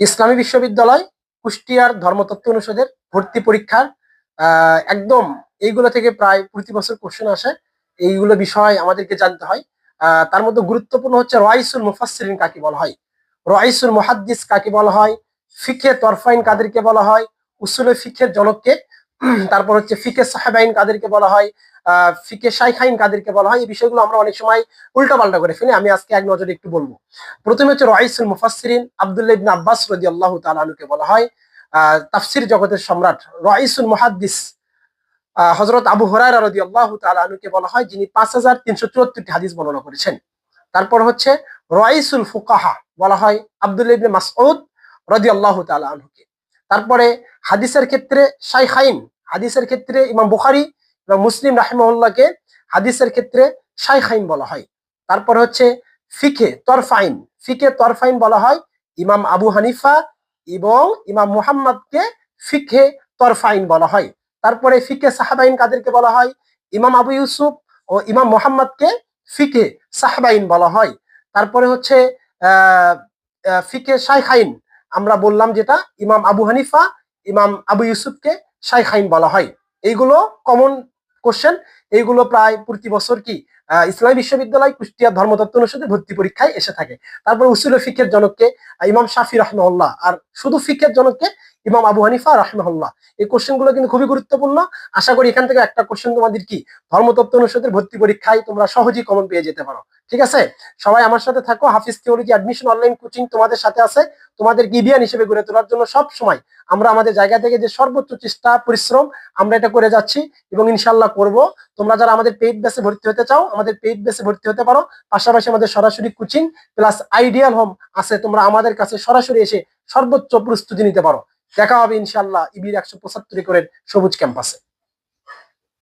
ইসলামী বিশ্ববিদ্যালয় কুষ্টিয়ার ধর্মতত্ত্ব অনুষদের ভর্তি পরীক্ষার একদম এইগুলো থেকে প্রায় প্রতি বছর কোশ্চেন আসে। এইগুলো বিষয় আমাদেরকে জানতে হয়। তার মধ্যে গুরুত্বপূর্ণ হচ্ছে রয়সুল মুফাসরিন কাকে বলা হয়। রয়সুল মুহাদ্দিস কাকে বলা হয়? ফিখে তরফাইন কাদেরকে বলা হয়? উসুলে ফিখের জনককে তারপর হচ্ছে ফিকে সাহেবাইন কাদেরকে বলা হয় ফিকে শাইখাইন কাদেরকে বলা হয়। এই বিষয়গুলো আমরা অনেক সময় উল্টাপাল্টা করে ফেলি। আমি আজকে এক নজরে একটু বলব। প্রথমে হচ্ছে রয়সুল মুফাসসিরিন আব্দুল্লাহ ইবনে আব্বাস রাদিয়াল্লাহু তাআলা আনহুকে বলা হয়। আহ, তাফসির জগতের সম্রাট রয়সুল মুহাদ্দিস হযরত আবু হুরায়রা রাদিয়াল্লাহু তাআলা আনহুকে বলা হয় যিনি 5374টি হাদিস বর্ণনা করেছেন। তারপর হচ্ছে রয়সুল ফুকাহা বলা হয় আব্দুল্লাহ ইবনে মাসউদ রাদিয়াল্লাহু তাআলা আনহুকে। তারপরে হাদিসের ক্ষেত্রে শাইখাইন, হাদিসের ক্ষেত্রে ইমাম বুখারী এবং মুসলিম রাহিমহল্লাকে হাদিসের ক্ষেত্রে শাইখাইন বলা হয়। তারপর হচ্ছে ফিকে তরফাইন ফিকে তরফাইন বলা হয় ইমাম আবু হানিফা এবং ইমাম মুহাম্মদকে ফিকে তরফাইন বলা হয়। তারপরে ফিকে সাহাবাইন কাদেরকে বলা হয়? ইমাম আবু ইউসুফ ও ইমাম মুহাম্মদকে ফিকে সাহাবাইন বলা হয়। তারপরে হচ্ছে ফিকে শাইখাইন আমরা বললাম যেটা ইমাম আবু হানিফা, ইমাম আবু ইউসুফকে শাইখাইন বলা হয়। এইগুলো কমন কোশ্চেন এইগুলো প্রায় প্রতি বছর কি ইসলামী বিশ্ববিদ্যালয় কুষ্টিয়া ধর্মতত্ত্ব অনুষদে ভর্তি পরীক্ষায় এসে থাকে। তারপর উসুল ফিকের জনককে ইমাম শাফি রহমল্লাহ আর শুধু ফিকের জনককে ইমাম আবু হানিফা রহমল্লাহ এই কোশ্চেনগুলো কিন্তু খুবই গুরুত্বপূর্ণ। আশা করি এখান থেকে একটা কোশ্চেন তোমাদের কি, ধর্মতত্ত্ব অনুষদের ভর্তি পরীক্ষায় তোমরা সহজেই কমন পেয়ে যেতে পারো। ঠিক আছে? সবাই আমার সাথে থাকো। Hafiz theology admission online coaching তোমাদের সাথে আছে। তোমাদের গিবিয়ান হিসেবে গড়ে তোলার জন্য সব সময় আমরা আমাদের জায়গা থেকে যে সর্বোচ্চ চেষ্টা, পরিশ্রম, আমরা এটা করে যাচ্ছি এবং ইনশাল্লাহ করব। তোমরা যারা আমাদের পেইড বেসে ভর্তি হতে চাও, আমাদের পেইড বেসে ভর্তি হতে পারো। পাশাপাশি আমাদের সরাসরি কোচিং প্লাস আইডিয়াল হোম আছে। তোমরা আমাদের কাছে সরাসরি এসে সর্বোচ্চ প্রস্তুতি নিতে পারো। দেখা হবে ইনশাল্লাহ ইবির একশো পঁচাত্তর একরের সবুজ ক্যাম্পাসে।